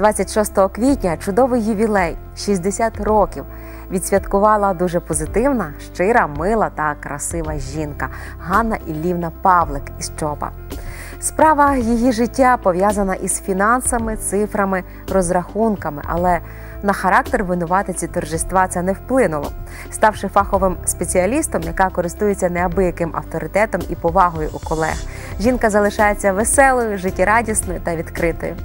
26 квітня чудовий ювілей 60 років. Відсвяткувала дуже позитивна, щира, мила та красива жінка Ганна Іллівна Павлик із Чопа. Справа її життя пов'язана із фінансами, цифрами, розрахунками, але на характер винуватиці торжества це не вплинуло. Ставши фаховим спеціалістом, яка користується неабияким авторитетом і повагою у колег, жінка залишається веселою, життєрадісною та відкритою.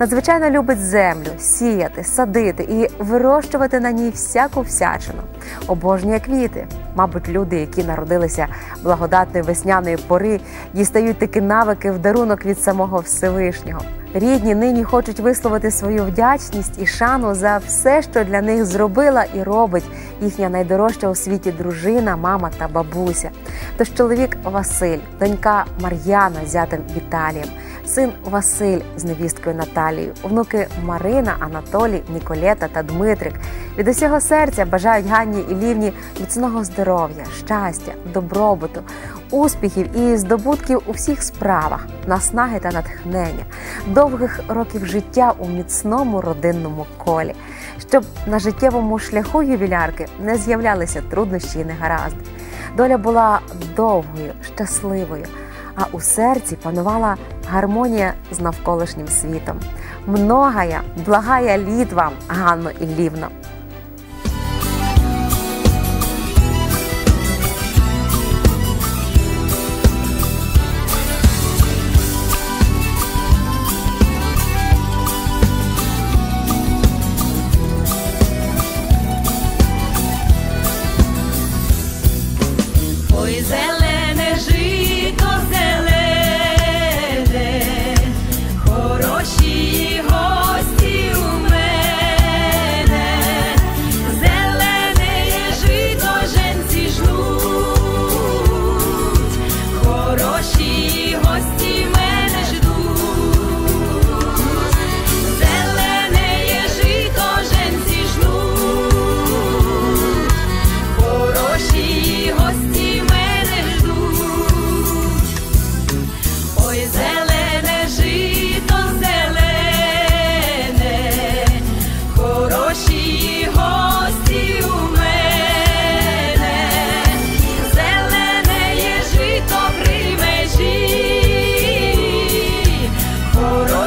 Надзвичайно любить землю, сіяти, садити і вирощувати на ній всяку всячину. Обожнює квіти. Мабуть, люди, які народилися благодатної весняної пори, дістають такі навики в дарунок від самого Всевишнього. Рідні нині хочуть висловити свою вдячність і шану за все, що для них зробила і робить їхня найдорожча у світі дружина, мама та бабуся. Тож чоловік Василь, донька Мар'яна з зятем Віталієм, син Василь з невісткою Наталією, внуки Марина, Анатолій, Ніколета та Дмитрик. Від усього серця бажають Ганні і Лівні міцного здоров'я, щастя, добробуту, успіхів і здобутків у всіх справах, наснаги та натхнення, довгих років життя у міцному родинному колі, щоб на життєвому шляху ювілярки не з'являлися труднощі і негаразди. Доля була довгою, щасливою, а у серці панувала гармонія з навколишнім світом. Многая, благая Літва, Ганно Іллівно!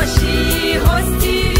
Ваші гості.